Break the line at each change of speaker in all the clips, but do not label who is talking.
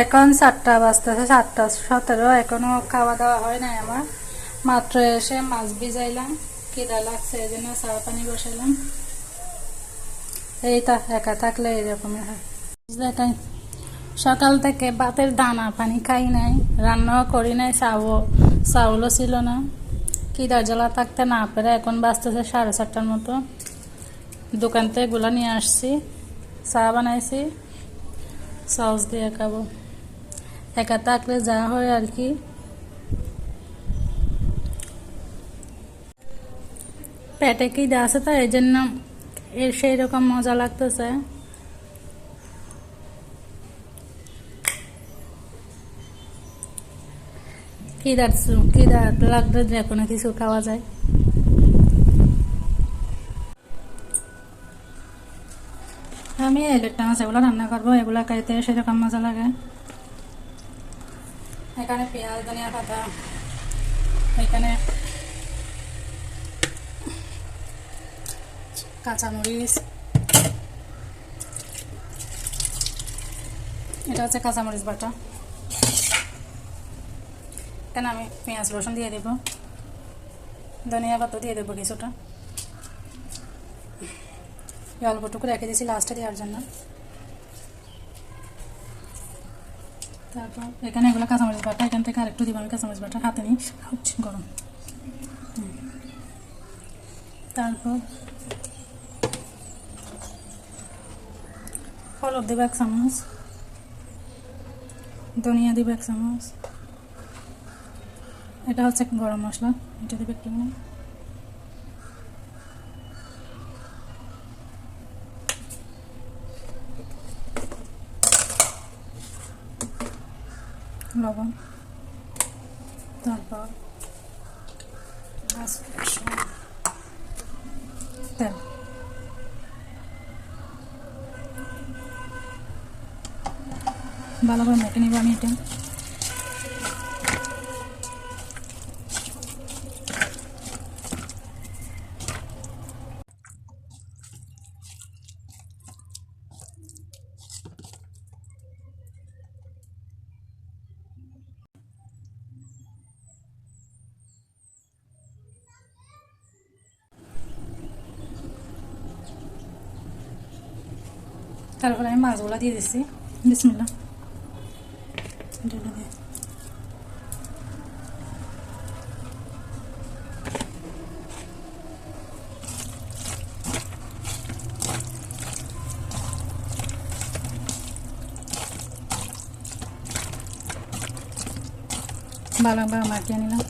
এখন সাতটা বাজতেছে, সাতটা সতেরো। এখনও খাওয়া দাওয়া হয় নাই আমার। মাত্র এসে মাছ ভিজাইলাম, খিদা লাগছে, এই জন্য চা পানি বসাইলাম। এই তা, একা থাকলে এরকমই হয়। দেখাই সকাল থেকে ভাতের দানা পানি খাই নাই, রান্নাও করি নাই, চাও, চাউলও ছিল না। খিদার জ্বালা থাকতে না পেরে এখন বাজতেছে সাড়ে চারটার মতো। দোকান থেকে এগুলো নিয়ে আসছি, চা বানাইছি। সস দিয়ে খাব একা থাকলে যা হয় আর কি। পেটে কি আছে তো এই জন্য এর সেই রকম মজা লাগতেছে। খিদার খিদার লাগলে যে কোনো কিছু খাওয়া যায়। আমি এলেটটা মাছ এগুলো রান্না করব, এগুলো খাইতে সেরকম মজা লাগে। এখানে পেঁয়াজ, ধনিয়া পাতা, এখানে কাঁচামরিচ। এটা হচ্ছে কাঁচামরিচ বাটা। এখানে আমি পেঁয়াজ, রসুন দিয়ে দেবো। ধনিয়া পাতা দিয়ে দেবো কিছুটা। অল্পটুকু রেখে দিয়েছি লাস্টে দেওয়ার জন্য। তারপর এখানে এগুলো কাঁচামরিচ বাটা এখান থেকে আরেকটু দিব আমি কাঁচামরিচ বাটা হাতে নিই আউচ, গরম। তারপর হলুদ দিব এক চামচ ধনিয়া দিব এক চামচ। এটা হচ্ছে গরম মশলা এটা দিবে একটু লবণ। তারপর তেল ভালো করে মেখে নিব আমি এটা। তারপরে আমি মাছগুলো দিয়ে দিচ্ছি বিসমিল্লা ঢেলে দিয়ে। ভালোভাবে মাখিয়ে নিলাম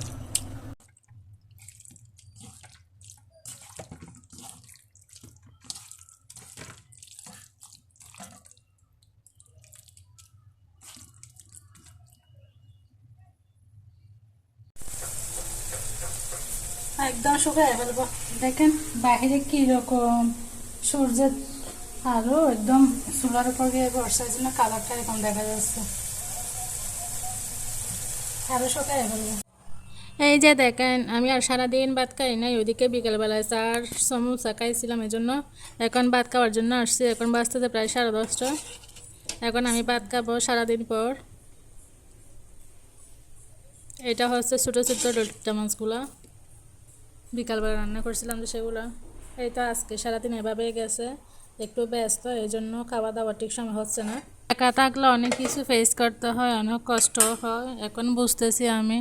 একদম শুকায় ফেলব। দেখেন বাহিরে কীরকম সূর্যের আলো, একদম চুলার উপর গিয়ে বর্ষার জন্য কালারটা এরকম দেখা যাচ্ছে। আরও শুকায় ফেলব। এই যে দেখেন, আমি আর সারাদিন ভাত খাই নাই, ওইদিকে বিকেলবেলায় চার সমোসা খাইছিলাম এই জন্য এখন ভাত খাওয়ার জন্য আসছি, এখন বাজতেছে প্রায় সাড়ে দশটা। এখন আমি ভাত খাব সারাদিন পর। এটা হচ্ছে ছোটো ছোটো রোটা মাছগুলো বিকালবেলা রান্না করছিলাম যে সেগুলো। এই তো আজকে সারাদিন এভাবেই গেছে, একটু ব্যস্ত, এই জন্য খাওয়া দাওয়া ঠিক সময় হচ্ছে না। একা থাকলে অনেক কিছু ফেস করতে হয়, অনেক কষ্ট হয়, এখন বুঝতেছি আমি।